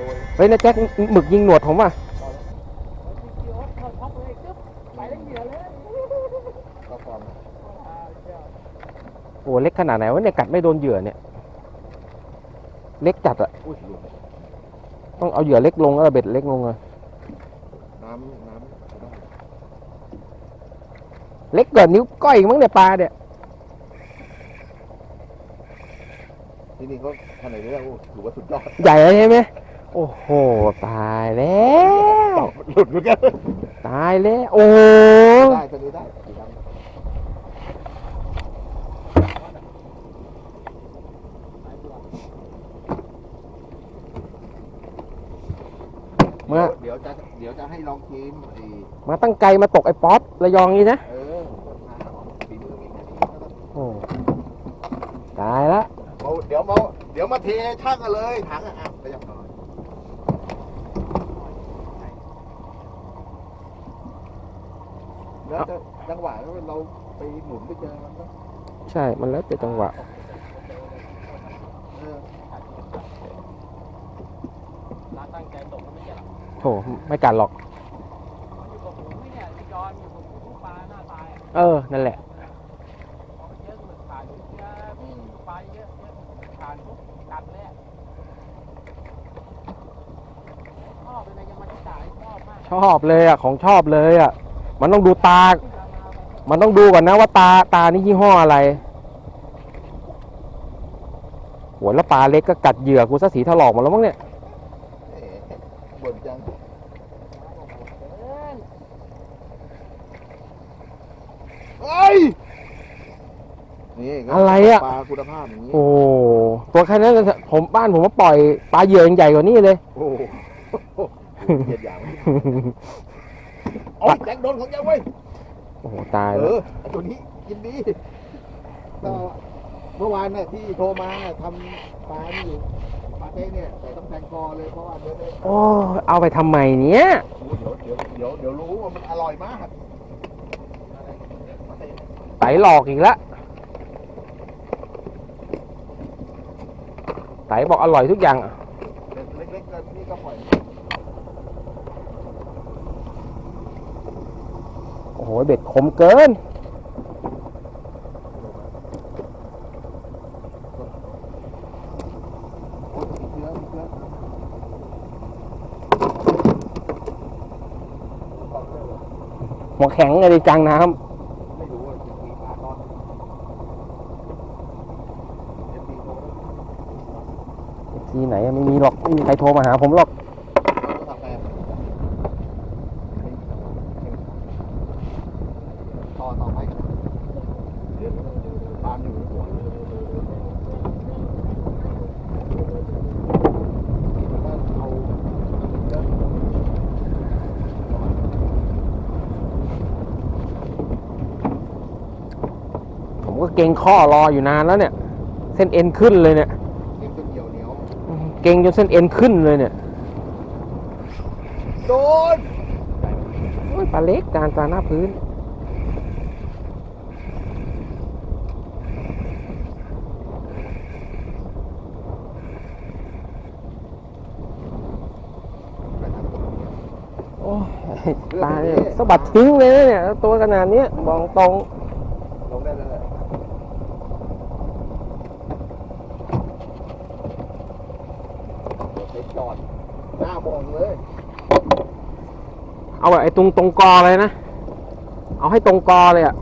โดยเฮ้ยนะแจ็คหมึกยิงหนวดผมว่ะก็ฟอร์มโอ้เล็กขนาดไหนวะเนี่ยกัดไม่โดนเหยื่อเนี่ย เล็กจัดอะอุ้ยหลุดต้องเอาเหยื่อเล็กลงแล้วเบ็ดเล็กลงอะน้ำน้ำได้เล็กกว่านิ้วก้อยอีกมั้งเนี่ยปลาเนี่ยที่นี่ก็ขนาดนี้แล้วโอ้ถือว่าสุดยอดใหญ่เลยใช่ไหม โอ้โห ตายแล้ว หลุดเหมือนกันตายแล้ว โอ้โหได้ตัวนี้ได้สีดำมาเดี๋ยวจะเดี๋ยวจะให้ลองชิมไอ้มาตั้งไกลมาตกไอ้ป๊อประยองนี่นะ เออต้นทางของฝีมือมีแค่นี้โอ้ตายละ เอาเดี๋ยวมาเดี๋ยวมาเทช่างกันเลยถังอะอะไปยังหน่อย แล้วจะจังหวะแล้วเราไปหมุนไปเจอมันก็ใช่ มันแล้วแต่จังหวะ เออร้านตั้งใจตกก็ไม่เจ็บหรอกโถไม่กัดหรอก มันอยู่กับหมูเนี่ยที่จอนอยู่กับหมูทุกปลาหน้าตายอะเออ นั่นแหละ พอมันเยอะหมึกขาดเยอะปลาเยอะเยอะขาดปุ๊บกัดเลยอะชอบเลยนะยังมาที่จ่ายชอบมากชอบเลยอะ ของชอบเลยอะ มันต้องดูตา มันต้องดูก่อนนะว่าตาตานี่ยี่ห้ออะไรโหแล้วปลาเล็กก็กัดเหยื่อกูซะสีถลอกหมดแล้วมั้งเนี่ยเอ๊ะบ่นจังเฮ้ยนี่ก็อะไรอะ ปลาคุณภาพอย่างนี้โอ้โหตัวแค่นั้นน่ะผมบ้านผมว่าปล่อยปลาเหยื่อยังใหญ่กว่านี้เลย โอ้โหเกียดอย่าง โอ้ยแจ็คโดนของยังเว้ยโอ้โหตายเอแล้วอไอ้ตัวนี้กินดีก็เมื่อวานน่ะที่โทรมาน่ะทำปลานี่อยู่ปลาเต้เนี่ยแต่ต้องแทงคอเลยเพราะว่าเดี๋ยวเดี๋ยวโอ้เอาไปทำไมเนี้ยเดี๋ยวเดี๋ยวเดี๋ยวรู้ว่ามันอร่อยมากไตหลอกอีกแล้วไตบอกอร่อยทุกอย่างเล็กๆเกินนี่ก็ปล่อย โอ้โห เบ็ดคมเกินโอ้ยมีเชื้อมีเชื้อหัวแข็งเลยกลางน้ไรจะมีปลาตอนเอฟซีโทรแล้วำที่ไหนไม่มีหรอก ไม่มีใครโทรมาหาผมหรอก เราก็ทำแปลต่อต่อไปเดี๋ยวตามอยู่หัวเอาเยอะ ผม ก็เก่งข้อรออยู่นานแล้วเนี่ย เส้นเอ็นขึ้นเลยเนี่ยเลี้ยงจนเหี่ยวเหนียวเก่งจนเส้นเอ็นขึ้นเลยเนี่ยโดนโอ้ยปลาเล็กจานปลาหน้าพื้นโอ้ยปลาเนี่ยสะบัดทิ้งเลยนะเนี่ย ตัวขนาดเนี้ยบอกตรงลงได้เลยไป จอดหน้าบองเลยเอาแบบไอ้ตรงตรงกอเลยนะ เอาให้ตรงกอเลยอะ